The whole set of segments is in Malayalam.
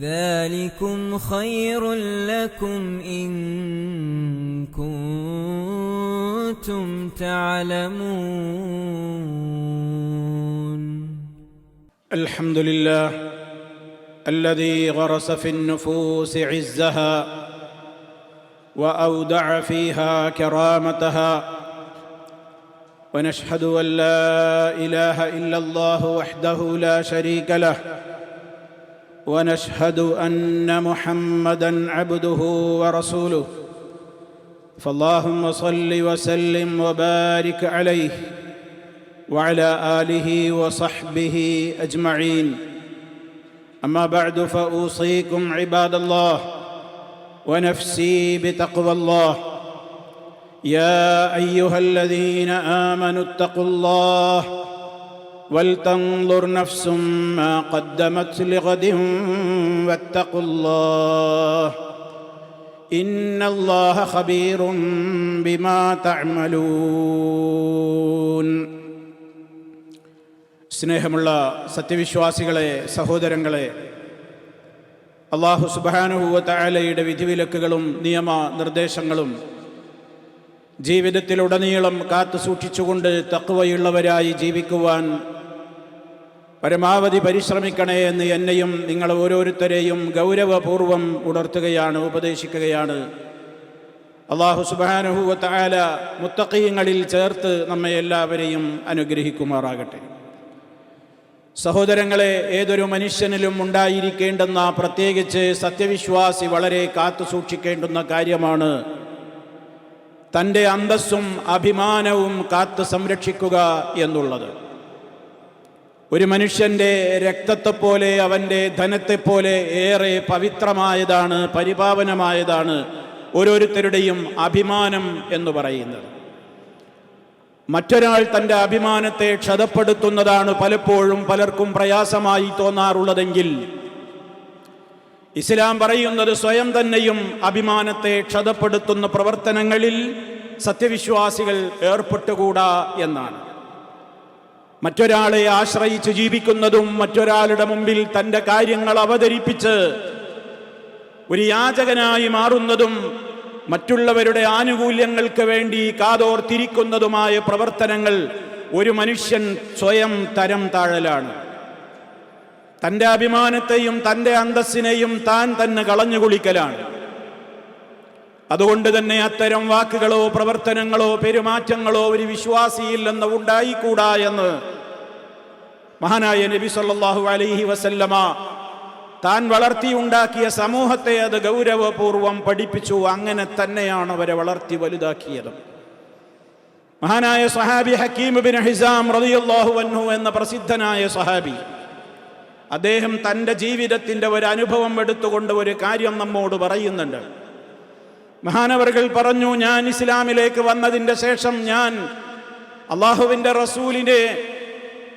ذلكم خير لكم إن كنتم تعلمون. الحمد لله الذي غرس في النفوس عزها وأودع فيها كرامتها ونشهد أن لا إله إلا الله وحده لا شريك له ونشهد أن محمدا عبده ورسوله. فاللهم صل وسلم وبارك عليه وعلى آله وصحبه أجمعين. أما بعد فأوصيكم عباد الله ونفسي بتقوى الله. يا أيها الذين آمنوا اتقوا الله ولتنظر نفس ما قدمت لغد واتقوا الله ان الله خبير بما تعملون സ്നേഹമുള്ള സത്യവിശ്വാസികളെ സഹോദരങ്ങളെ അള്ളാഹു സുബാനുഭൂവത്തായാലയുടെ വിധിവിലക്കുകളും നിയമ നിർദ്ദേശങ്ങളും ജീവിതത്തിലുടനീളം കാത്തു സൂക്ഷിച്ചുകൊണ്ട് തക്കുവയുള്ളവരായി ജീവിക്കുവാൻ പരമാവധി പരിശ്രമിക്കണേ എന്ന് എന്നെയും നിങ്ങൾ ഓരോരുത്തരെയും ഗൗരവപൂർവം ഉണർത്തുകയാണ് ഉപദേശിക്കുകയാണ്. അള്ളാഹു സുബാനുഹൂവത്തായ മുത്തക്കീയങ്ങളിൽ ചേർത്ത് നമ്മെ എല്ലാവരെയും അനുഗ്രഹിക്കുമാറാകട്ടെ. സഹോദരങ്ങളെ ഏതൊരു മനുഷ്യനിലും ഉണ്ടായിരിക്കേണ്ടുന്ന പ്രത്യേകിച്ച് സത്യവിശ്വാസി വളരെ കാത്തു സൂക്ഷിക്കേണ്ടുന്ന കാര്യമാണ് തന്റെ അന്തസ്സും അഭിമാനവും കാത്തു സംരക്ഷിക്കുക എന്നുള്ളത്. ഒരു മനുഷ്യന്റെ രക്തത്തെപ്പോലെ അവന്റെ ധനത്തെപ്പോലെ ഏറെ പവിത്രമായതാണ് പരിപാവനമായതാണ് ഓരോരുത്തരുടെയും അഭിമാനം എന്ന് പറയുന്നത്. മറ്റൊരാൾ തന്റെ അഭിമാനത്തെ ക്ഷതപ്പെടുത്തുന്നതാണ് പലപ്പോഴും പലർക്കും പ്രയാസമായി തോന്നാറുള്ളതെങ്കിൽ ഇസ്ലാം പറയുന്നത് സ്വയം തന്നെയും അഭിമാനത്തെ ക്ഷതപ്പെടുത്തുന്ന പ്രവർത്തനങ്ങളിൽ സത്യവിശ്വാസികൾ ഏർപ്പെട്ടുകൂടാ എന്നാണ്. മറ്റൊരാളെ ആശ്രയിച്ച് ജീവിക്കുന്നതും മറ്റൊരാളുടെ മുമ്പിൽ തന്റെ കാര്യങ്ങൾ അവതരിപ്പിച്ച് ഒരു യാചകനായി മാറുന്നതും മറ്റുള്ളവരുടെ ആനുകൂല്യങ്ങൾക്ക് വേണ്ടി കാതോർത്തിരിക്കുന്നതുമായ പ്രവർത്തനങ്ങൾ ഒരു മനുഷ്യൻ സ്വയം തരം താഴലാണ്. തന്റെ അഭിമാനത്തെയും തന്റെ അന്തസ്സിനെയും താൻ തന്നെ കളഞ്ഞു കുളിക്കലാണ്. അതുകൊണ്ട് തന്നെ അത്തരം വാക്കുകളോ പ്രവർത്തനങ്ങളോ പെരുമാറ്റങ്ങളോ ഒരു വിശ്വാസിയില്ലെന്ന് ഉണ്ടായിക്കൂടാ എന്ന് മഹാനായ നബി സല്ലാഹു അലൈഹി വസല്ലമ താൻ വളർത്തിയുണ്ടാക്കിയ സമൂഹത്തെ അത് ഗൗരവപൂർവം പഠിപ്പിച്ചു. അങ്ങനെ തന്നെയാണ് അവരെ വളർത്തി വലുതാക്കിയത്. മഹാനായ സഹാബി ഹക്കീം ബിൻ ഹിസാം റളിയല്ലാഹു വന്നു എന്ന പ്രസിദ്ധനായ സഹാബി അദ്ദേഹം തന്റെ ജീവിതത്തിന്റെ ഒരു അനുഭവം എടുത്തുകൊണ്ട് ഒരു കാര്യം നമ്മോട് പറയുന്നുണ്ട്. മഹാനവറുകൾ പറഞ്ഞു ഞാൻ ഇസ്ലാമിലേക്ക് വന്നതിന്റെ ശേഷം ഞാൻ അള്ളാഹുവിന്റെ റസൂലിനെ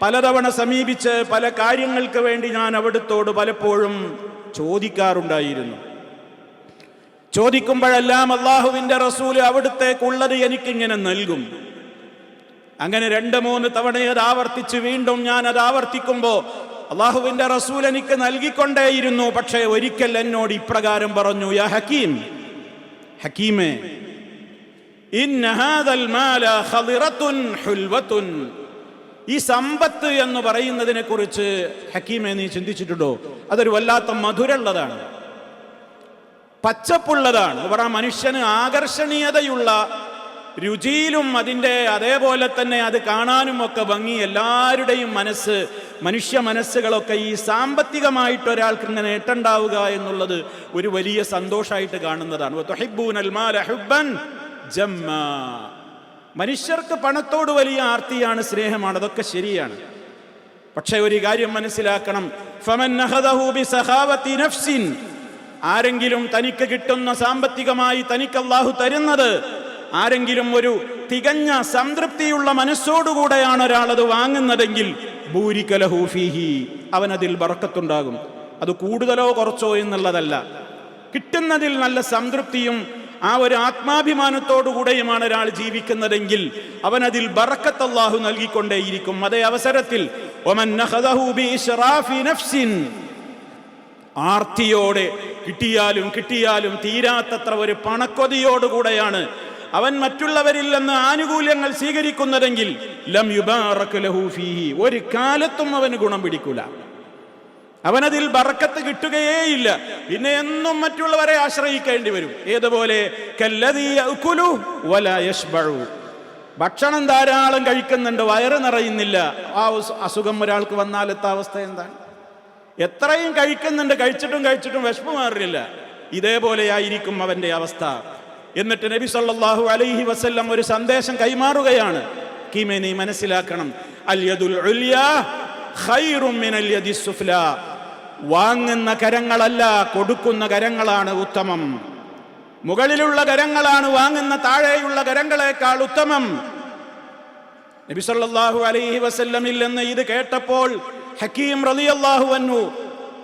പലതവണ സമീപിച്ച് പല കാര്യങ്ങൾക്ക് വേണ്ടി ഞാൻ അവിടുത്തോട് പലപ്പോഴും ചോദിക്കാറുണ്ടായിരുന്നു. ചോദിക്കുമ്പോഴെല്ലാം അള്ളാഹുവിന്റെ റസൂൽ അവിടുത്തേക്കുള്ളത് എനിക്കിങ്ങനെ നൽകും. അങ്ങനെ രണ്ട് മൂന്ന് തവണ അത് ആവർത്തിച്ച് വീണ്ടും ഞാൻ അത് ആവർത്തിക്കുമ്പോൾ അള്ളാഹുവിന്റെ റസൂൽ എനിക്ക് നൽകിക്കൊണ്ടേയിരുന്നു പക്ഷേ ഒരിക്കൽ എന്നോട് ഇപ്രകാരം പറഞ്ഞു യാ ഹക്കീം ഹക്കീമേ ഈ സമ്പത്ത് എന്ന് പറയുന്നതിനെ കുറിച്ച് ഹക്കീമെ നീ ചിന്തിച്ചിട്ടുണ്ടോ? അതൊരു വല്ലാത്ത മധുരമുള്ളതാണ് പച്ചപ്പുള്ളതാണ്. പറ മനുഷ്യന് ആകർഷണീയതയുള്ള രുചിയിലും അതിന്റെ അതേപോലെ തന്നെ അത് കാണാനും ഒക്കെ ഭംഗി. എല്ലാവരുടെയും മനസ്സ് മനുഷ്യ മനസ്സുകളൊക്കെ ഈ സാമ്പത്തികമായിട്ട് ഒരാൾക്ക് ഇങ്ങനെ നേട്ടുണ്ടാവുക എന്നുള്ളത് ഒരു വലിയ സന്തോഷമായിട്ട് കാണുന്നതാണ്. മനുഷ്യർക്ക് പണത്തോട് വലിയ ആർത്തിയാണ് സ്നേഹമാണ് അതൊക്കെ ശരിയാണ്. പക്ഷെ ഒരു കാര്യം മനസ്സിലാക്കണം. ആരെങ്കിലും തനിക്ക് കിട്ടുന്ന സാമ്പത്തികമായി തനിക്ക് അള്ളാഹു തരുന്നത് ആരെങ്കിലും ഒരു തികഞ്ഞ സംതൃപ്തിയുള്ള മനസ്സോടുകൂടെയാണ് ഒരാൾ അത് വാങ്ങുന്നതെങ്കിൽ ഭൂരിക്കലഹൂഫിഹി അവനതിൽ ബറക്കത്തുണ്ടാകും. അത് കൂടുതലോ കുറച്ചോ എന്നുള്ളതല്ല. കിട്ടുന്നതിൽ നല്ല സംതൃപ്തിയും ആ ഒരു ആത്മാഭിമാനത്തോടുകൂടെയുമാണ് ഒരാൾ ജീവിക്കുന്നതെങ്കിൽ അവനതിൽ അതിൽ ബറക്കത്ത് അല്ലാഹു നൽകിക്കൊണ്ടേയിരിക്കും. അതേ അവസരത്തിൽ ആർത്തിയോടെ കിട്ടിയാലും കിട്ടിയാലും തീരാത്തത്ര ഒരു പണക്കൊതിയോടുകൂടെയാണ് അവൻ മറ്റുള്ളവരിൽ നിന്ന് ആനുകൂല്യങ്ങൾ സ്വീകരിക്കുന്നതെങ്കിൽ ലം ഫീഹി. ഒരു കാലത്തും അവന് ഗുണം പിടിക്കൂല. അവനതിൽ ബറക്കത്ത് കിട്ടുകയേയില്ല. പിന്നെ എന്നും മറ്റുള്ളവരെ ആശ്രയിക്കേണ്ടി വരും. ഏതുപോലെ. ഭക്ഷണം ധാരാളം കഴിക്കുന്നുണ്ട് വയറ് നിറയുന്നില്ല. ആ അസുഖം ഒരാൾക്ക് വന്നാലത്തെ അവസ്ഥ എന്താണ്? എത്രയും കഴിക്കുന്നുണ്ട് കഴിച്ചിട്ടും കഴിച്ചിട്ടും വിശപ്പ് മാറില്ല. ഇതേപോലെയായിരിക്കും അവന്റെ അവസ്ഥ. എന്നിട്ട് നബി സല്ലാഹു അലൈഹി വസ്ല്ലം ഒരു സന്ദേശം കൈമാറുകയാണ്. കീമെ നീ മനസ്സിലാക്കണം. അൽ യദുൽ ഉൽയാ ഖൈറും മിനൽ യദിസ് വാങ്ങുന്ന കരങ്ങളല്ല കൊടുക്കുന്ന കരങ്ങളാണ് ഉത്തമം. മുകളിലുള്ള കരങ്ങളാണ് വാങ്ങുന്ന താഴെയുള്ള കരങ്ങളെക്കാൾ ഉത്തമം. നബി സല്ലല്ലാഹു അലൈഹി വസല്ലമിൽ നിന്ന് ഇത് കേട്ടപ്പോൾ ഹക്കീം റളിയല്ലാഹു വന്നു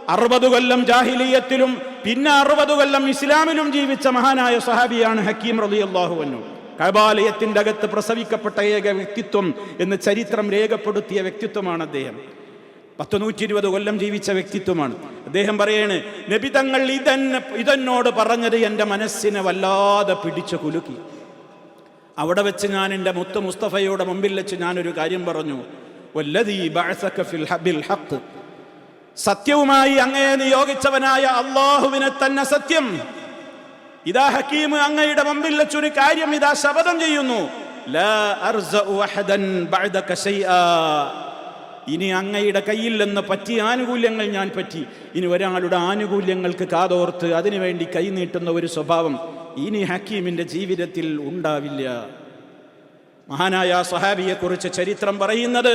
അറുപത് കൊല്ലം ജാഹിലിയത്തിലും പിന്നെ അറുപത് കൊല്ലം ഇസ്ലാമിലും ജീവിച്ച മഹാനായ സഹാബിയാണ് ഹക്കീം റളിയല്ലാഹു അൻഹു. കബാലയത്തിന്റെ അകത്ത് പ്രസവിക്കപ്പെട്ട ഏക വ്യക്തിത്വം എന്ന് ചരിത്രം രേഖപ്പെടുത്തിയ വ്യക്തിത്വമാണ് അദ്ദേഹം. പത്ത് നൂറ്റി ഇരുപത് കൊല്ലം ജീവിച്ച വ്യക്തിത്വമാണ്. അദ്ദേഹം പറയാണ് നബിതങ്ങൾ ഇതെന്നെ ഇതെന്നോട് പറഞ്ഞത് എന്റെ മനസ്സിനെ വല്ലാതെ പിടിച്ചു കുലുക്കി. അവിടെ വെച്ച് ഞാൻ എന്റെ മുത്ത് മുസ്തഫയുടെ മുമ്പിൽ വെച്ച് ഞാനൊരു കാര്യം പറഞ്ഞു. വല്ലദീ ബഅസക ഫിൽ ഹബിൽ ഹഖ്. സത്യവുമായി അങ്ങയെ നിയോഗിച്ചവനായ അള്ളാഹുവിനെ തന്നെ സത്യം. ഇതാ ഹക്കീം അങ്ങയുടെ മുമ്പിൽ വെച്ചൊരു കാര്യം ഇതാ ശപഥം ചെയ്യുന്നു. ഇനി അങ്ങയുടെ കയ്യിൽ നിന്ന് പറ്റിയ ആനുകൂല്യങ്ങൾ ഞാൻ പറ്റി. ഇനി ഒരാളുടെ ആനുകൂല്യങ്ങൾക്ക് കാതോർത്ത് അതിനുവേണ്ടി കൈനീട്ടുന്ന ഒരു സ്വഭാവം ഇനി ഹക്കീമിന്റെ ജീവിതത്തിൽ ഉണ്ടാവില്ല. മഹാനായ സഹാബിയെ കുറിച്ച് ചരിത്രം പറയുന്നത്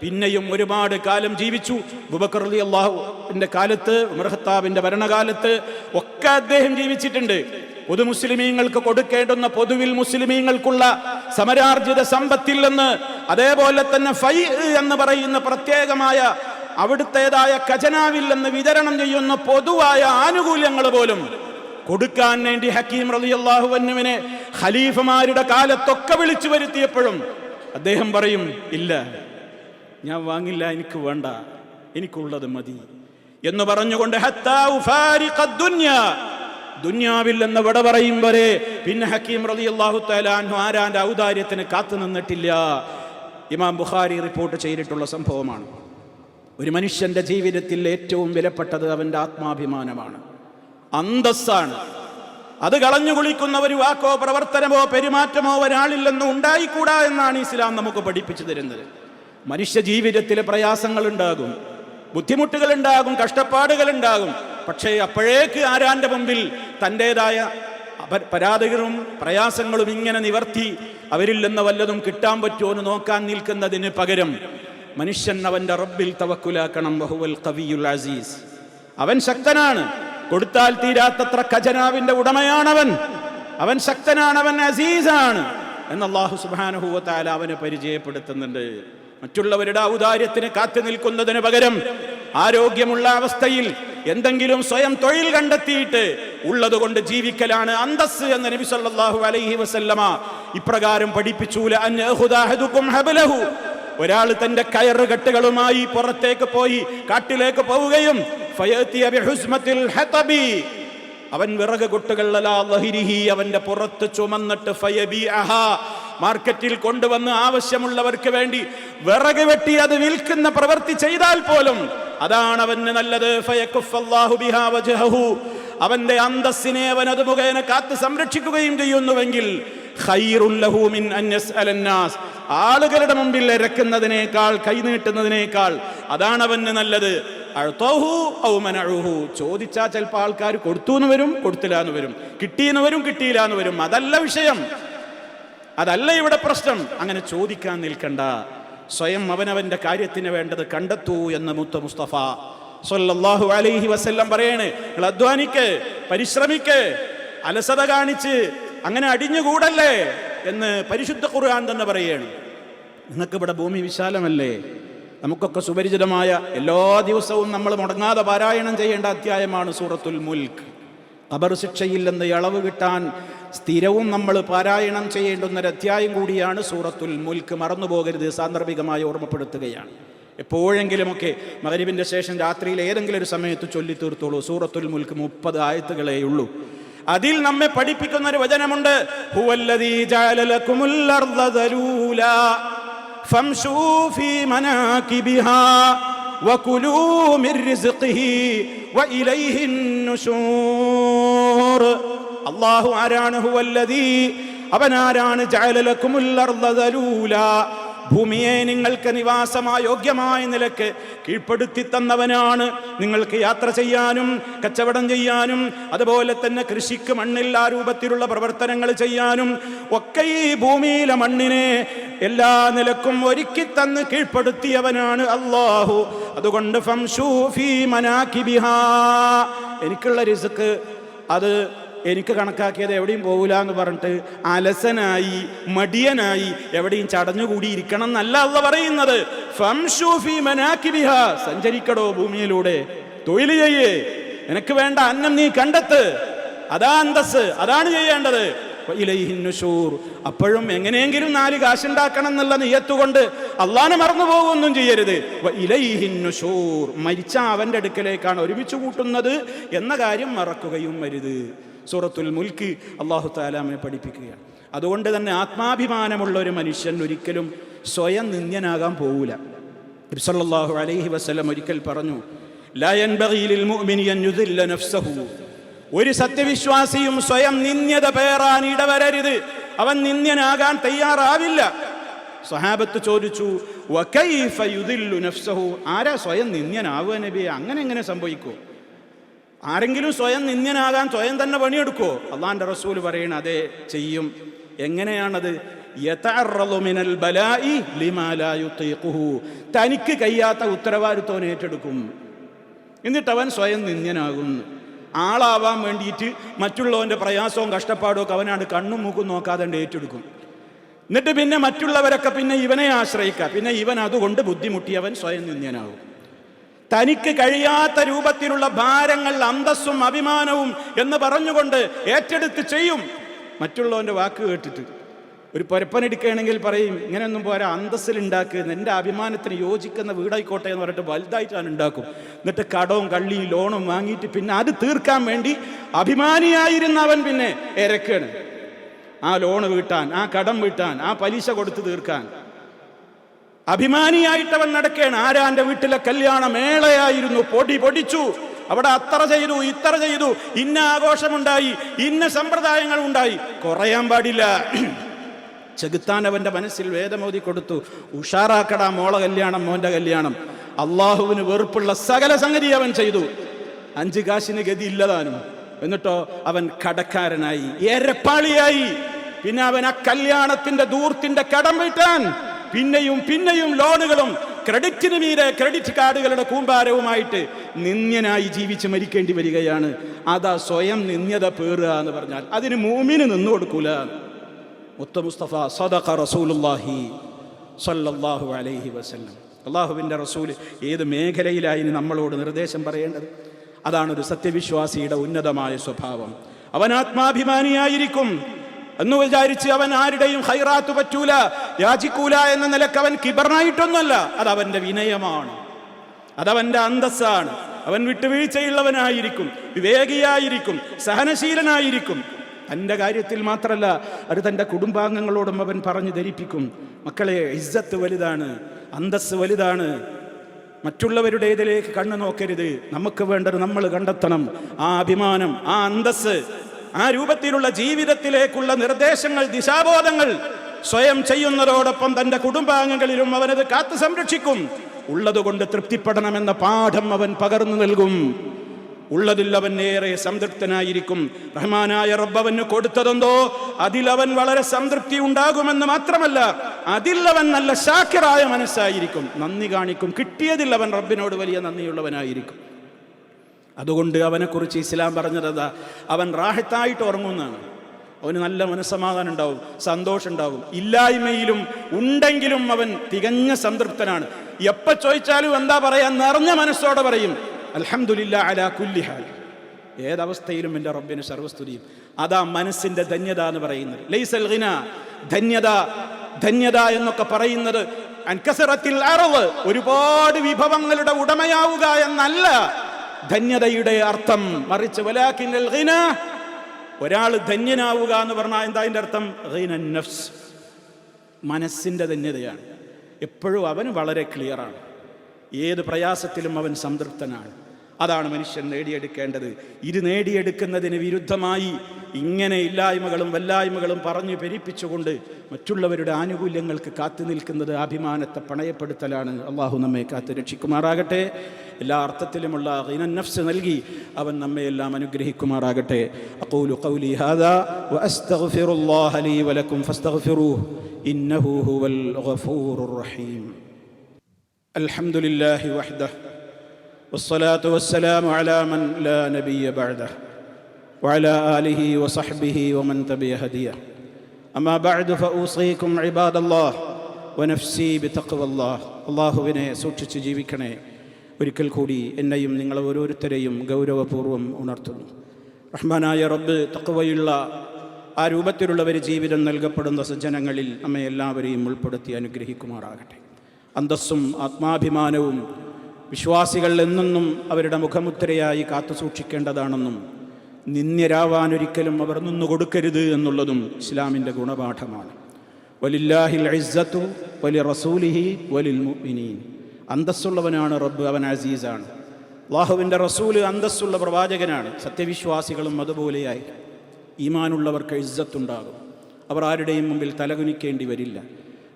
പിന്നെയും ഒരുപാട് കാലം ജീവിച്ചു. ബുബക്കർ അലി അള്ളാഹുവിന്റെ കാലത്ത് ഉമർഹത്താബിന്റെ ഭരണകാലത്ത് ഒക്കെ അദ്ദേഹം ജീവിച്ചിട്ടുണ്ട്. പൊതു മുസ്ലിമീങ്ങൾക്ക് കൊടുക്കേണ്ടുന്ന പൊതുവിൽ മുസ്ലിമീങ്ങൾക്കുള്ള സമരാർജിത സമ്പത്തിൽ നിന്ന് അതേപോലെ തന്നെ ഫൈ എന്ന് പറയുന്ന പ്രത്യേകമായ അവിടുത്തേതായ ഖജനാവിൽ നിന്ന് വിതരണം ചെയ്യുന്ന പൊതുവായ ആനുകൂല്യങ്ങൾ പോലും കൊടുക്കാൻ വേണ്ടി ഹക്കീം റളിയല്ലാഹുവിനെ ഖലീഫമാരുടെ കാലത്തൊക്കെ വിളിച്ചു വരുത്തിയപ്പോഴും അദ്ദേഹം പറയും ഇല്ല. ഞാൻ വാങ്ങില്ല എനിക്ക് വേണ്ട എനിക്കുള്ളത് മതി എന്ന് പറഞ്ഞുകൊണ്ട് ദുന്യാവിൽ എന്ന് വിട പറയും വരെ. പിന്നെ ഹക്കീം റലി അള്ളാഹു അൻഹു ആരാന്റെ ഔദാര്യത്തിന് കാത്തു നിന്നിട്ടില്ല. ഇമാം ബുഖാരി റിപ്പോർട്ട് ചെയ്തിട്ടുള്ള സംഭവമാണ്. ഒരു മനുഷ്യന്റെ ജീവിതത്തിൽ ഏറ്റവും വിലപ്പെട്ടത് അവന്റെ ആത്മാഭിമാനമാണ്. അന്തസ്സാണ്. അത് കളഞ്ഞു കുളിക്കുന്ന ഒരു വാക്കോ പ്രവർത്തനമോ പെരുമാറ്റമോ ഒരാളില്ലെന്ന് ഉണ്ടായിക്കൂടാ എന്നാണ് ഇസ്ലാം നമുക്ക് പഠിപ്പിച്ചു തരുന്നത്. മനുഷ്യ ജീവിതത്തിൽ പ്രയാസങ്ങൾ ഉണ്ടാകും ബുദ്ധിമുട്ടുകൾ ഉണ്ടാകും കഷ്ടപ്പാടുകൾ ഉണ്ടാകും പക്ഷേ അപ്പോഴേക്ക് ആരാന്റെ മുമ്പിൽ തന്റെതായ പരാതികളും പ്രയാസങ്ങളും ഇങ്ങനെ നിവർത്തി അവരിൽ നിന്ന് വല്ലതും കിട്ടാൻ പറ്റുമോ എന്ന് നോക്കാൻ നിൽക്കുന്നതിന് പകരം മനുഷ്യൻ അവന്റെ റബ്ബിൽ തവക്കുലാക്കണം. ബഹുവൽ കവിയുൽ അസീസ്. അവൻ ശക്തനാണ്. കൊടുത്താൽ തീരാത്തത്ര ഖജനാവിന്റെ ഉടമയാണവൻ. അവൻ ശക്തനാണ് അവൻ അസീസാണ്. എന്ന് അള്ളാഹു സുബാനുഭൂവത്താല അവനെ പരിചയപ്പെടുത്തുന്നുണ്ട്. മറ്റുള്ളവരുടെ ഔദാര്യത്തിന് കാത്തു നിൽക്കുന്നതിന് പകരം ആരോഗ്യമുള്ള അവസ്ഥയിൽ എന്തെങ്കിലും സ്വയം തൊഴിൽ കണ്ടെത്തിയിട്ട് ഉള്ളതുകൊണ്ട് ജീവിക്കലാണ് അന്തസ് എന്ന് നബി സല്ലല്ലാഹു അലൈഹി വസല്ലമ ഇപ്രകാരം പഠിപ്പിച്ചൂല. ഒരാൾ തന്റെ കയറുകെട്ടുകളുമായി പുറത്തേക്ക് പോയി കാട്ടിലേക്ക് പോവുകയും അവൻ വിറക് ലഹിരിഹി അവന്റെ പുറത്ത് ചുമന്നിട്ട് മാർക്കറ്റിൽ കൊണ്ടുവന്ന് ആവശ്യമുള്ളവർക്ക് വേണ്ടി വിറക് വെട്ടി അത് വിൽക്കുന്ന പ്രവൃത്തി ചെയ്താൽ പോലും അതാണ് അവന് നല്ലത്. അവന്റെ അന്തസ്സിനെ അവൻ അത് മുഖേന കാത്ത് സംരക്ഷിക്കുകയും ചെയ്യുന്നുവെങ്കിൽ ആളുകളുടെ മുമ്പിൽ ഇരക്കുന്നതിനേക്കാൾ കൈനീട്ടുന്നതിനേക്കാൾ അതാണ് അവന് നല്ലത്. ചോദിച്ചാൽ ചിലപ്പോൾ ആൾക്കാർ കൊടുത്തു എന്ന് വരും കൊടുത്തില്ല എന്ന് വരും. കിട്ടിയെന്ന് വരും കിട്ടിയില്ല എന്ന് വരും. അതല്ല വിഷയം. അതല്ല ഇവിടെ പ്രശ്നം. അങ്ങനെ ചോദിക്കാൻ നിൽക്കണ്ട. സ്വയം അവനവന്റെ കാര്യത്തിന് വേണ്ടത് കണ്ടെത്തൂ എന്ന് മുത്ത മുസ്തഫ സൊല്ലാഹു അലൈഹി വസല്ലം പറയണ്. നിങ്ങൾ അധ്വാനിക്ക് പരിശ്രമിക്ക് അലസത കാണിച്ച് അങ്ങനെ അടിഞ്ഞുകൂടല്ലേ? എന്ന് പരിശുദ്ധ ഖുർആൻ തന്നെ പറയാണ്. നിങ്ങൾക്ക് ഇവിടെ ഭൂമി വിശാലമല്ലേ? നമുക്കൊക്കെ സുപരിചിതമായ എല്ലാ ദിവസവും നമ്മൾ മുടങ്ങാതെ പാരായണം ചെയ്യേണ്ട അധ്യായമാണ് സൂറത്തുൽ മുൽക്ക്. ഖബർ ശിക്ഷയില്ലെന്ന് ഇളവ് കിട്ടാൻ സ്ഥിരവും നമ്മൾ പാരായണം ചെയ്യേണ്ടുന്ന ഒരു അധ്യായം കൂടിയാണ് സൂറത്തുൽ മുൽക്ക്. മറന്നുപോകരുത് സാന്ദർഭികമായി ഓർമ്മപ്പെടുത്തുകയാണ്. എപ്പോഴെങ്കിലുമൊക്കെ മകരിവിന്റെ ശേഷം രാത്രിയിൽ ഏതെങ്കിലും ഒരു സമയത്ത് ചൊല്ലി തീർത്തോളൂ സൂറത്തുൽ മുൽക്ക് മുപ്പത് ആയത്തുകളേ ഉള്ളൂ. അതിൽ നമ്മെ പഠിപ്പിക്കുന്ന ഒരു വചനമുണ്ട്. ഹുവല്ലദീ അള്ളാഹു ആരാണ്? ഹുവല്ലതി അവനാരാണ്? ഭൂമിയെ നിങ്ങൾക്ക് നിവാസമായ യോഗ്യമായ നിലയ്ക്ക് കീഴ്പ്പെടുത്തി തന്നവനാണ്. നിങ്ങൾക്ക് യാത്ര ചെയ്യാനും കച്ചവടം ചെയ്യാനും അതുപോലെ തന്നെ കൃഷിക്ക് മണ്ണില്ലാ രൂപത്തിലുള്ള പ്രവർത്തനങ്ങൾ ചെയ്യാനും ഒക്കെ ഈ ഭൂമിയിലെ മണ്ണിനെ എല്ലാ നിലക്കും ഒരുക്കി തന്ന് കീഴ്പ്പെടുത്തിയവനാണ് അള്ളാഹു അതുകൊണ്ട് എനിക്കുള്ള റിസ്ക് അത് എനിക്ക് കണക്കാക്കിയത് എവിടെയും പോകില്ല എന്ന് പറഞ്ഞിട്ട് അലസനായി മടിയനായി എവിടെയും ചടഞ്ഞുകൂടി ഇരിക്കണം എന്നല്ല അല്ല പറയുന്നത്. സഞ്ചരിക്കടോ ഭൂമിയിലൂടെ. തൊഴിൽ ചെയ്യേ. എനിക്ക് വേണ്ട അന്നം നീ കണ്ടെത്ത്. അതാ അന്തസ് അതാണ് ചെയ്യേണ്ടത്. അപ്പോഴും എങ്ങനെയെങ്കിലും നാല് കാശുണ്ടാക്കണം എന്നുള്ള നെയ്യത്തുകൊണ്ട് അള്ളാനെ മറന്നു പോകുമൊന്നും ചെയ്യരുത്. മരിച്ച അവന്റെ അടുക്കലേക്കാണ് ഒരുമിച്ച് കൂട്ടുന്നത് എന്ന കാര്യം മറക്കുകയും വരുത് സൂറത്തുൽ മുൽക്ക് അള്ളാഹു താലാമിനെ പഠിപ്പിക്കുകയാണ്. അതുകൊണ്ട് തന്നെ ആത്മാഭിമാനമുള്ള ഒരു മനുഷ്യൻ ഒരിക്കലും സ്വയം നിന്ദ്യനാകാൻ പോവില്ല സല്ലല്ലാഹു അലൈഹി വസല്ലം ഒരിക്കൽ പറഞ്ഞു ഒരു സത്യവിശ്വാസിയും സ്വയം നിന്ദ്യത പേറാൻ ഇടവരരുത്. അവൻ നിന്ദ്യനാകാൻ തയ്യാറാവില്ല. സ്വഹാബത്ത് ചോദിച്ചു? ആരാ സ്വയം നിന്ദ്യനാവുക നബിയെ? അങ്ങനെ എങ്ങനെ സംഭവിക്കൂ? ആരെങ്കിലും സ്വയം നിന്ദ്യനാകാൻ സ്വയം തന്നെ പണിയെടുക്കുമോ അള്ളാന്റെ റസൂൽ പറയണ അതെ ചെയ്യും. എങ്ങനെയാണത്? തനിക്ക് കഴിയാത്ത ഉത്തരവാദിത്വം ഏറ്റെടുക്കും. എന്നിട്ട് അവൻ സ്വയം നിന്ദ്യനാകും. ആളാവാൻ വേണ്ടിയിട്ട് മറ്റുള്ളവന്റെ പ്രയാസവും കഷ്ടപ്പാടും ഒക്കെ അവനാണ് കണ്ണും മൂക്കും നോക്കാതെ ഏറ്റെടുക്കും. എന്നിട്ട് പിന്നെ മറ്റുള്ളവരൊക്കെ പിന്നെ ഇവനെ ആശ്രയിക്കുക പിന്നെ ഇവൻ അതുകൊണ്ട് ബുദ്ധിമുട്ടി അവൻ സ്വയം നിന്ദ്യനാകും. തനിക്ക് കഴിയാത്ത രൂപത്തിലുള്ള ഭാരങ്ങൾ അന്തസ്സും അഭിമാനവും എന്ന് പറഞ്ഞുകൊണ്ട് ഏറ്റെടുത്ത് ചെയ്യും. മറ്റുള്ളവന്റെ വാക്ക് കേട്ടിട്ട് ഒരു പൊരപ്പനെടുക്കുകയാണെങ്കിൽ പറയും ഇങ്ങനെയൊന്നും പോരാ അന്തസ്സിൽ എന്റെ അഭിമാനത്തിന് യോജിക്കുന്ന വീടായിക്കോട്ടെ എന്ന് പറഞ്ഞിട്ട് വലുതായിട്ടാണ് ഉണ്ടാക്കും. എന്നിട്ട് കടവും കള്ളിയും ലോണും വാങ്ങിയിട്ട് പിന്നെ അത് തീർക്കാൻ വേണ്ടി അഭിമാനിയായിരുന്ന അവൻ പിന്നെ ഇരക്കാണ് ആ ലോണ് വീട്ടാൻ ആ കടം വീട്ടാൻ ആ പലിശ കൊടുത്ത് തീർക്കാൻ. അഭിമാനിയായിട്ടവൻ നടക്കേണ്. ആരാന്റെ വീട്ടിലെ കല്യാണ മേളയായിരുന്നു പൊടി പൊടിച്ചു. അവിടെ അത്ര ചെയ്തു ഇത്ര ചെയ്തു. ഇന്ന ആഘോഷമുണ്ടായി ഇന്ന സമ്പ്രദായങ്ങൾ ഉണ്ടായി കുറയാൻ പാടില്ല. ചെകുത്താൻ അവന്റെ മനസ്സിൽ വേദമോതി കൊടുത്തു. ഉഷാറാക്കടാ മോള കല്യാണം മോന്റെ കല്യാണം. അള്ളാഹുവിന് വെറുപ്പുള്ള സകല സംഗതി അവൻ ചെയ്തു. അഞ്ച് കാശിന് ഗതി ഇല്ലതാനും. എന്നിട്ടോ അവൻ കടക്കാരനായി. ഏരപ്പാളിയായി പിന്നെ അവൻ ആ കല്യാണത്തിന്റെ ദൂർത്തിന്റെ കടം വീട്ടാൻ പിന്നെയും പിന്നെയും ലോണുകളും ക്രെഡിറ്റിന് മീരെ ക്രെഡിറ്റ് കാർഡുകളുടെ കൂമ്പാരവുമായിട്ട് നിന്ദ്യനായി ജീവിച്ച് മരിക്കേണ്ടി വരികയാണ്. അതാ സ്വയം നിന്ദ്യത പേറുക എന്ന് പറഞ്ഞാൽ അതിന് മൂമിന് നിന്നു കൊടുക്കൂല. മുത്ത മുസ്തഫ സദഖ റസൂലുള്ളാഹി സല്ലല്ലാഹു അലൈഹി വസല്ലം. അള്ളാഹുവിന്റെ റസൂൽ ഏത് മേഖലയിലായി നമ്മളോട് നിർദ്ദേശം പറയേണ്ടത്? അതാണ് ഒരു സത്യവിശ്വാസിയുടെ ഉന്നതമായ സ്വഭാവം. അവൻ ആത്മാഭിമാനിയായിരിക്കും. എന്ന് വിചാരിച്ച് അവൻ ആരുടെയും ഹൈറാത്ത് പറ്റൂല. യാചിക്കൂല എന്ന നിലയ്ക്ക് അവൻ കിബറിനായിട്ടൊന്നുമല്ല അത് അവന്റെ വിനയമാണ്. അതവന്റെ അന്തസ്സാണ്. അവൻ വിട്ടുവീഴ്ചയുള്ളവനായിരിക്കും വിവേകിയായിരിക്കും സഹനശീലനായിരിക്കും. തന്റെ കാര്യത്തിൽ മാത്രമല്ല അത് തന്റെ കുടുംബാംഗങ്ങളോടും അവൻ പറഞ്ഞു ധരിപ്പിക്കും. മക്കളെ ഇസ്സത്ത് വലുതാണ് അന്തസ് വലുതാണ്. മറ്റുള്ളവരുടെ ഇതിലേക്ക് കണ്ണു നോക്കരുത്. നമുക്ക് വേണ്ടത് നമ്മൾ കണ്ടെത്തണം. ആ അഭിമാനം ആ അന്തസ് ആ രൂപത്തിലുള്ള ജീവിതത്തിലേക്കുള്ള നിർദ്ദേശങ്ങൾ ദിശാബോധങ്ങൾ സ്വയം ചെയ്യുന്നതോടൊപ്പം തന്റെ കുടുംബാംഗങ്ങളിലും അവനത് കാത്തു സംരക്ഷിക്കും. ഉള്ളതുകൊണ്ട് തൃപ്തിപ്പെടണമെന്ന പാഠം അവൻ പകർന്നു നൽകും. ഉള്ളതിൽ അവൻ ഏറെ സംതൃപ്തനായിരിക്കും. റഹ്മാനായ റബ്ബവന് കൊടുത്തതെന്തോ? അതിലവൻ വളരെ സംതൃപ്തി ഉണ്ടാകുമെന്ന് മാത്രമല്ല അതിൽ അവൻ നല്ല ശാക്കിറായ മനസ്സായിരിക്കും. നന്ദി കാണിക്കും. കിട്ടിയതിൽ അവൻ റബ്ബിനോട് വലിയ നന്ദിയുള്ളവനായിരിക്കും. അതുകൊണ്ട് അവനെക്കുറിച്ച് ഇസ്ലാം പറഞ്ഞത് അവൻ റാഹത്തായിട്ട് ഉറങ്ങുന്നതാണ്. അവന് നല്ല മനസ്സമാധാനം ഉണ്ടാവും സന്തോഷം ഉണ്ടാവും. ഇല്ലായ്മയിലും ഉണ്ടെങ്കിലും അവൻ തികഞ്ഞ സംതൃപ്തനാണ്. എപ്പ ചോദിച്ചാലും എന്താ പറയാ? നിറഞ്ഞ മനസ്സോടെ പറയും അൽഹംദുലില്ല അലാ കുല്ലി ഹാൽ. ഏതവസ്ഥയിലും എന്റെ റബ്ബിന് സർവസ്തുതിയും. അതാ മനസ്സിന്റെ ധന്യത എന്ന് പറയുന്നത്. ലൈസൽ ധന്യത ധന്യത എന്നൊക്കെ പറയുന്നത് അൻകസറത്തിൽ അറവ് ഒരുപാട് വിഭവങ്ങളുടെ ഉടമയാവുക എന്നല്ല. ധന്യതയുടെ അർത്ഥം മറിച്ച് ഒരാൾ ധന്യനാവുക എന്ന് പറഞ്ഞാൽ എന്താ അതിന്റെ അർത്ഥം? നഫ്സ്. മനസ്സിന്റെ ധന്യതയാണ്. എപ്പോഴും അവൻ വളരെ ക്ലിയറാണ് ഏത് പ്രയാസത്തിലും അവൻ സംതൃപ്തനാണ്. അതാണ് മനുഷ്യൻ നേടിയെടുക്കേണ്ടത്. ഇത് നേടിയെടുക്കുന്നതിന് വിരുദ്ധമായി ഇങ്ങനെ ഇല്ലായ്മകളും വല്ലായ്മകളും പറഞ്ഞു പെരിപ്പിച്ചുകൊണ്ട് മറ്റുള്ളവരുടെ ആനുകൂല്യങ്ങൾക്ക് കാത്തു നിൽക്കുന്നത് അഭിമാനത്തെ പണയപ്പെടുത്തലാണ്. അള്ളാഹു നമ്മെ കാത്തു രക്ഷിക്കുമാറാകട്ടെ. എല്ലാ അർത്ഥത്തിലുമുള്ള നഫ്സ് നൽകി അവൻ നമ്മെ എല്ലാം അനുഗ്രഹിക്കുമാറാകട്ടെ. അഖൂലു ഖൗലി ഹാദാ ലീ ഇന്നഹു ഹുവൽ ഗഫൂറുർ റഹീം. അൽഹംദുലില്ലാഹി والصلاة والسلام على من لا نبي بعده وعلى آله وصحبه ومن تبع هديه أما بعد فأوصيكم عباد الله ونفسي بتقوى الله അള്ളാഹുവിനെ സൂക്ഷിച്ച് ജീവിക്കണേ ഒരിക്കൽ കൂടി എന്നെയും നിങ്ങൾ ഓരോരുത്തരെയും ഗൗരവപൂർവ്വം ഉണർത്തുന്നു റഹ്മാനായ റബ്ബ് തക്കവയുള്ള ആ രൂപത്തിലുള്ളവർ ജീവിതം നൽകപ്പെടുന്ന സജ്ജനങ്ങളിൽ നമ്മെ എല്ലാവരെയും ഉൾപ്പെടുത്തി അനുഗ്രഹിക്കുമാറാകട്ടെ അന്തസ്സും ആത്മാഭിമാനവും വിശ്വാസികൾ എന്നെന്നും അവരുടെ മുഖമുദ്രയായി കാത്തു സൂക്ഷിക്കേണ്ടതാണെന്നും നിന്ദ്യരാവാനൊരിക്കലും അവർ നിന്നു കൊടുക്കരുത് എന്നുള്ളതും ഇസ്ലാമിന്റെ ഗുണപാഠമാണ്. വലില്ലാഹിൽ ഇസ്സത്തു വലി റസൂലിഹി വലിൽ മുഅ്മിനീൻ. അന്തസ്സുള്ളവനാണ് റബ്ബ് അവൻ അസീസാണ്. അള്ളാഹുവിന്റെ റസൂൽ അന്തസ്സുള്ള പ്രവാചകനാണ്. സത്യവിശ്വാസികളും അതുപോലെയായി. ഈമാനുള്ളവർക്ക് ഇസ്സത്തുണ്ടാകും. അവർ ആരുടെയും മുമ്പിൽ തലകുനിക്കേണ്ടി വരില്ല.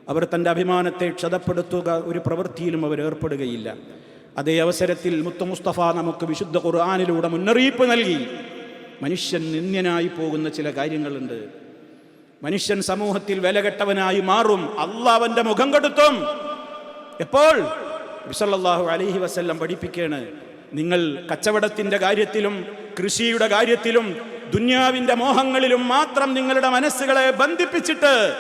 അവർ തന്റെ അഭിമാനത്തെ ക്ഷതപ്പെടുത്തുക ഒരു പ്രവൃത്തിയിലും അവർ ഏർപ്പെടുകയില്ല. അതേ അവസരത്തിൽ മുത്തു മുസ്തഫ നമുക്ക് വിശുദ്ധ ഖുർആാനിലൂടെ മുന്നറിയിപ്പ് നൽകി. മനുഷ്യൻ നിന്ദ്യനായി പോകുന്ന ചില കാര്യങ്ങളുണ്ട്. മനുഷ്യൻ സമൂഹത്തിൽ വിലകെട്ടവനായി മാറും. അള്ളാവന്റെ മുഖം കെടുത്തും. എപ്പോൾ? വിസല്ലാഹു അലഹി വസല്ലം പഠിപ്പിക്കുകയാണ് നിങ്ങൾ കച്ചവടത്തിന്റെ കാര്യത്തിലും കൃഷിയുടെ കാര്യത്തിലും ദുന്യാവിന്റെ മോഹങ്ങളിലും മാത്രം നിങ്ങളുടെ മനസ്സുകളെ ബന്ധിപ്പിച്ചിട്ട്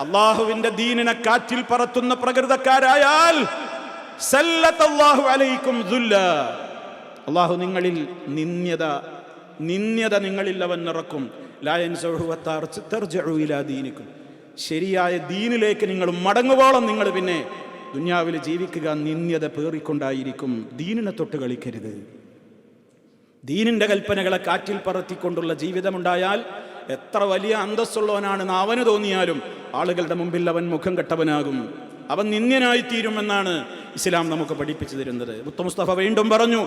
അള്ളാഹുവിന്റെ ദീനിനെ കാറ്റിൽ പറത്തുന്ന പ്രകൃതക്കാരായാൽ അലൈക്കും അള്ളാഹു നിങ്ങളിൽ നിന്യത നിന്യത നിങ്ങളിൽ അവൻ നിറക്കും. ദീനിക്കും. ശരിയായ ദീനിലേക്ക് നിങ്ങൾ മടങ്ങുവോളം നിങ്ങൾ പിന്നെ ദുന്യാവിൽ ജീവിക്കുക നിന്യത പേറിക്കൊണ്ടായിരിക്കും. ദീനിനെ തൊട്ട് കളിക്കരുത്. ദീനിന്റെ കൽപ്പനകളെ കാറ്റിൽ പറത്തിക്കൊണ്ടുള്ള ജീവിതമുണ്ടായാൽ എത്ര വലിയ അന്തസ്സുള്ളവനാണെന്ന് അവന് തോന്നിയാലും ആളുകളുടെ മുമ്പിൽ അവൻ മുഖം കെട്ടവനാകും. അവൻ നിന്ദ്യനായിത്തീരുമെന്നാണ് ഇസ്ലാം നമുക്ക് പഠിപ്പിച്ചു തരുന്നത്. മുസ്തഫ വീണ്ടും പറഞ്ഞു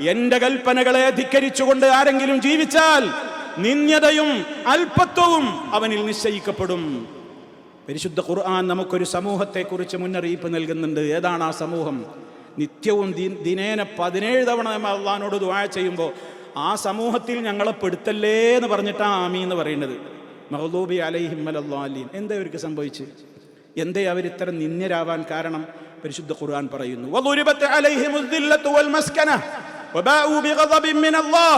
എന്റെ കൽപ്പനകളെ അധിക്കരിച്ചുകൊണ്ട് ആരെങ്കിലും ജീവിച്ചാൽ നിന്ദ്യതയും അല്പത്വവും അവനിൽ നിശ്ചയിക്കപ്പെടും. പരിശുദ്ധ ഖുർആൻ നമുക്കൊരു സമൂഹത്തെക്കുറിച്ച് മുന്നറിയിപ്പ് നൽകുന്നുണ്ട്. ഏതാണ് ആ സമൂഹം? നിത്യവും ദിനേന പതിനേഴ് തവണ നമ്മൾ അള്ളഹാനോട് ദുആ ചെയ്യുമ്പോൾ ആ സമൂഹത്തിൽ ഞങ്ങളെ പെടുത്തല്ലേ എന്ന് പറഞ്ഞിട്ടാണ് ആമി എന്ന് പറയുന്നത്. മഹദൂബി അലൈഹിം അലീൻ എന്താ അവർക്ക് സംഭവിച്ച് എന്തേ അവർ ഇത്തരം നിന്ദ്യരാവാൻ കാരണം പരിശുദ്ധ ഖുർആൻ പറയുന്നു വദുരിബത്ത് അലൈഹിമുൽ ദില്ലത്തു വൽ മസ്കന وباءوا بغضب من الله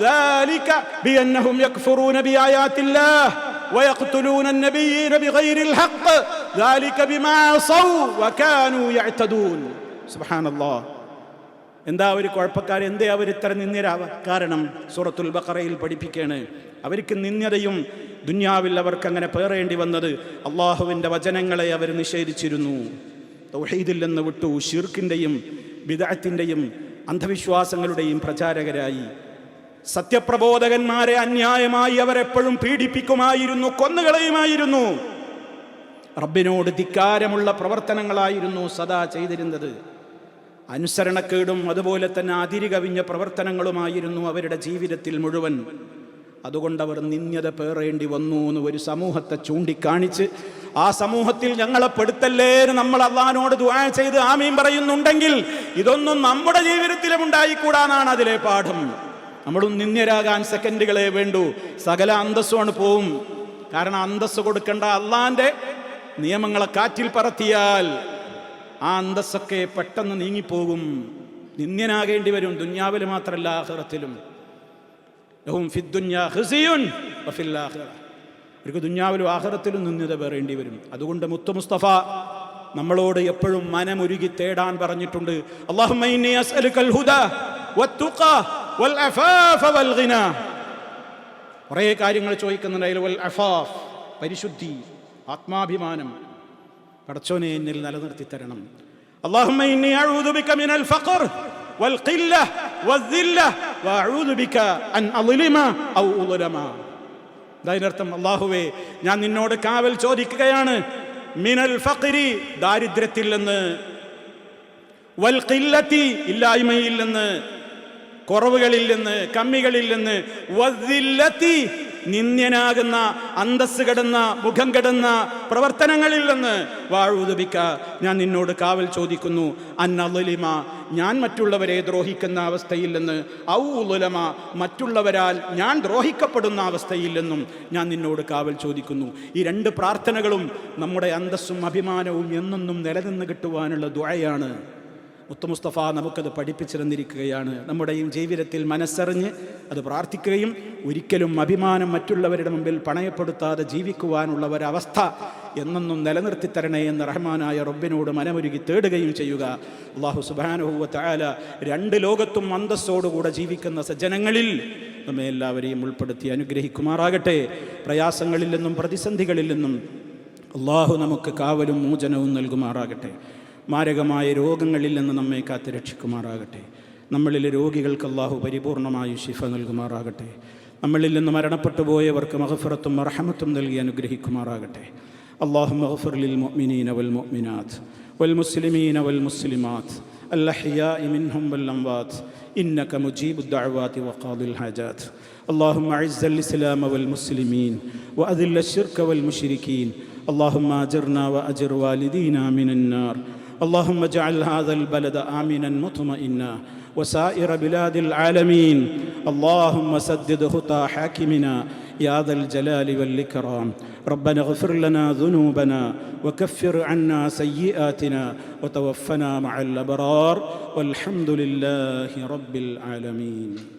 ذلك بأنهم يكفرون بآيات الله ويقتلون النبيين بغير الحق ذلك بما عصوا وكانوا يعتدون سبحان الله എന്താ അവർ കുഴപ്പക്കാർ? എന്തേ അവർ ഇത്ര നിന്ദരാവ കാരണം സൂറത്തുൽ ബക്കറയിൽ പഠിപ്പിക്കുകയാണ് അവർക്ക് നിന്ദതയും ദുന്യാവിൽ അവർക്ക് അങ്ങനെ പേറേണ്ടി വന്നത് അള്ളാഹുവിന്റെ വചനങ്ങളെ അവർ നിഷേധിച്ചിരുന്നു. തൗഹീദിൽ നിന്ന് വിട്ടു ഷിർക്കിന്റെയും വിദഗ്ധത്തിന്റെയും അന്ധവിശ്വാസങ്ങളുടെയും പ്രചാരകരായി. സത്യപ്രബോധകന്മാരെ അന്യായമായി അവരെപ്പോഴും പീഡിപ്പിക്കുമായിരുന്നു കൊന്നുകളയുമായിരുന്നു. റബ്ബിനോട് ധിക്കാരമുള്ള പ്രവർത്തനങ്ങളായിരുന്നു സദാ ചെയ്തിരുന്നത്. അനുസരണക്കേടും അതുപോലെ തന്നെ അതിരി കവിഞ്ഞ പ്രവർത്തനങ്ങളുമായിരുന്നു അവരുടെ ജീവിതത്തിൽ മുഴുവൻ. അതുകൊണ്ട് അവർ നിന്യത പേറേണ്ടി വന്നു എന്ന് ഒരു സമൂഹത്തെ ചൂണ്ടിക്കാണിച്ച് ആ സമൂഹത്തിൽ ഞങ്ങളെ പെടുത്തല്ലേ നമ്മൾ അള്ളഹാനോട് ദുആ ചെയ്ത് ആമീൻ പറയുന്നുണ്ടെങ്കിൽ ഇതൊന്നും നമ്മുടെ ജീവിതത്തിലും ഉണ്ടായിക്കൂടാനാണ് അതിലെ പാഠം. നമ്മളും നിന്ദ്യരാകാൻ സെക്കൻഡുകളെ വേണ്ടു. സകല അന്തസ്സുമാണ് പോവും. കാരണം അന്തസ്സ് കൊടുക്കേണ്ട അള്ളാന്റെ നിയമങ്ങളെ കാറ്റിൽ പറത്തിയാൽ ആ അന്തസ്സൊക്കെ പെട്ടെന്ന് നീങ്ങിപ്പോകും. നിന്ദ്യനാകേണ്ടി വരും ദുന്യാവിൽ മാത്രമല്ല ആഹ്റത്തിലും. അവർക്ക് ദുന്യാവിലും ആഹ്റത്തിലും നിന്ദ്യത വേറേണ്ടി വരും. അതുകൊണ്ട് മുത്തു മുസ്തഫ നമ്മളോട് എപ്പോഴും മനമൊരുകി തേടാൻ പറഞ്ഞിട്ടുണ്ട്. കുറേ കാര്യങ്ങൾ ചോദിക്കുന്നുണ്ട്. അതിൽ പരിശുദ്ധി ആത്മാഭിമാനം. പടച്ചോനെ എന്നിൽ നിലനിർത്തി തരണം اللهم إني أعوذ بك من الفقر والقلة والذلة وأعوذ بك أن أظلم أو أظلم അതിനർത്ഥം അള്ളാഹുവേ ഞാൻ നിന്നോട് കാവൽ ചോദിക്കുകയാണ് മിനൽ ഫഖരി ദാരിദ്ര്യത്തിൽ നിന്ന് വൽ ഖില്ലത്തി ഇല്ലായ്മയിൽ നിന്ന് കുറവുകളിൽ നിന്ന് കമ്മികളിൽ നിന്ന് വദ്ദില്ലത്തി നിന്ദ്യനാകുന്ന അന്തസ് കെടുന്ന മുഖം കെടുന്ന പ്രവർത്തനങ്ങളിൽ നിന്ന് വാഴുതുപിക്ക ഞാൻ നിന്നോട് കാവൽ ചോദിക്കുന്നു. അന്നലിമ ഞാൻ മറ്റുള്ളവരെ ദ്രോഹിക്കുന്ന അവസ്ഥയില്ലെന്ന് ഔലുലമ മറ്റുള്ളവരാൽ ഞാൻ ദ്രോഹിക്കപ്പെടുന്ന അവസ്ഥയില്ലെന്നും ഞാൻ നിന്നോട് കാവൽ ചോദിക്കുന്നു. ഈ രണ്ട് പ്രാർത്ഥനകളും നമ്മുടെ അന്തസ്സും അഭിമാനവും എന്നെന്നും നിലനിന്ന് കിട്ടുവാനുള്ള ദുഴയാണ് മുത്തുമുസ്തഫ നമുക്കത് പഠിപ്പിച്ചിരുന്നിരിക്കുകയാണ്. നമ്മുടെയും ജീവിതത്തിൽ മനസ്സറിഞ്ഞ് അത് പ്രാർത്ഥിക്കുകയും ഒരിക്കലും അഭിമാനം മറ്റുള്ളവരുടെ മുമ്പിൽ പണയപ്പെടുത്താതെ ജീവിക്കുവാനുള്ള ഒരവസ്ഥ എന്നൊന്നും നിലനിർത്തി തരണേ എന്ന് റഹ്മാനായ റബ്ബിനോട് മനമൊരുകി തേടുകയും ചെയ്യുക. അള്ളാഹു സുബാനുഹൂവ താല രണ്ട് ലോകത്തും അന്തസ്സോടുകൂടെ ജീവിക്കുന്ന സജ്ജനങ്ങളിൽ നമ്മെ എല്ലാവരെയും ഉൾപ്പെടുത്തി അനുഗ്രഹിക്കുമാറാകട്ടെ. പ്രയാസങ്ങളിൽ നിന്നും പ്രതിസന്ധികളിൽ നിന്നും അള്ളാഹു നമുക്ക് കാവലും മോചനവും നൽകുമാറാകട്ടെ. മാരകമായ രോഗങ്ങളിൽ നിന്ന് നമ്മെ കാത്ത് രക്ഷിക്കുമാറാകട്ടെ നമ്മളിലെ രോഗികൾക്ക് അള്ളാഹു പരിപൂർണമായി ശിഫ നൽകുമാറാകട്ടെ നമ്മളിൽ നിന്ന് മരണപ്പെട്ടു പോയവർക്ക് മഹഫറത്തും അർഹമത്തും നൽകി അനുഗ്രഹിക്കുമാറാകട്ടെ അള്ളാഹു മഹഫർ ലിൽ മുഅ്മിനീന വൽ മുഅ്മിനാത്ത് വൽ മുസ്ലിമീന വൽ മുസ്ലിമാത്ത് الأحياء منهم والأموات إنك مجيب الدعوات وقاضي الحاجات اللهم أعز الإسلام والمسلمين وأذل الشرك والمشركين اللهم أجرنا وأجر والدينا من النار اللهم اجعل هذا البلد آمنا مطمئنا وسائر بلاد العالمين. اللهم سدد خطى حاكمنا يا ذا الجلال والإكرام. ربنا اغفر لنا ذنوبنا وكفر عنا سيئاتنا وتوفنا مع الأبرار. والحمد لله رب العالمين.